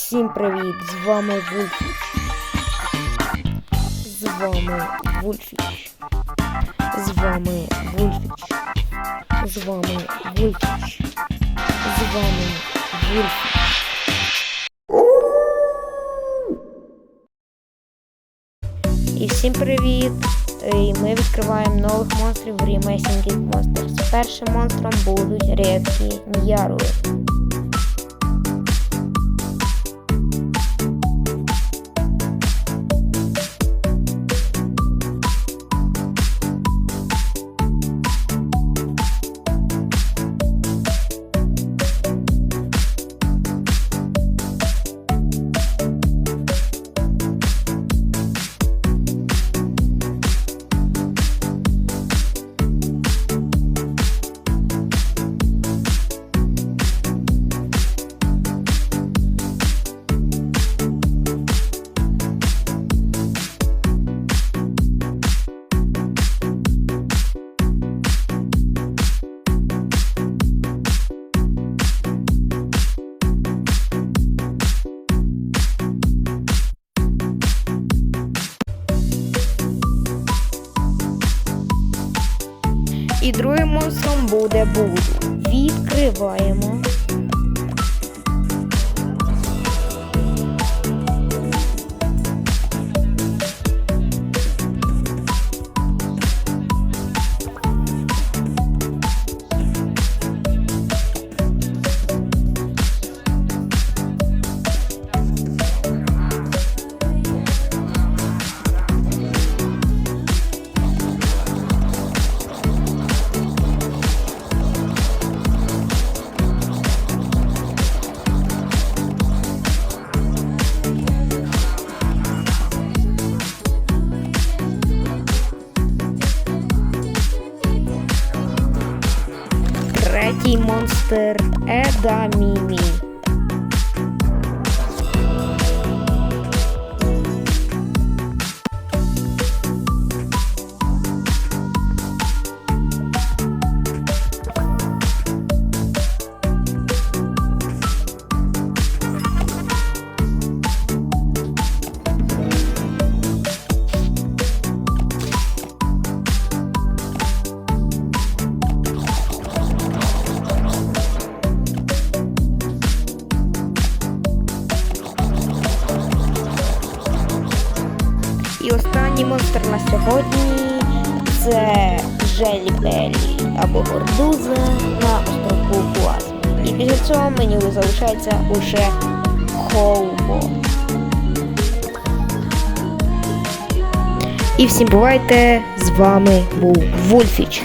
Всім привіт! З вами Вульфіч. З вами Вульфіч. З вами Вульфіч. З вами Вульфіч. З вами Вульфіч. І всім привіт! І ми відкриваємо нових монстрів в грі Amazing Monsters. Першим монстром будуть рідкі Ніярули. І другим монстром буде Буду. Відкриваємо. Третій монстр Еда Мімі. Останній монстр на сьогодні це Желі Белі або Гордуза на островку Плазм. І після цього мені залишається уже Хоубо. І всім бувайте, з вами був Вульфіч.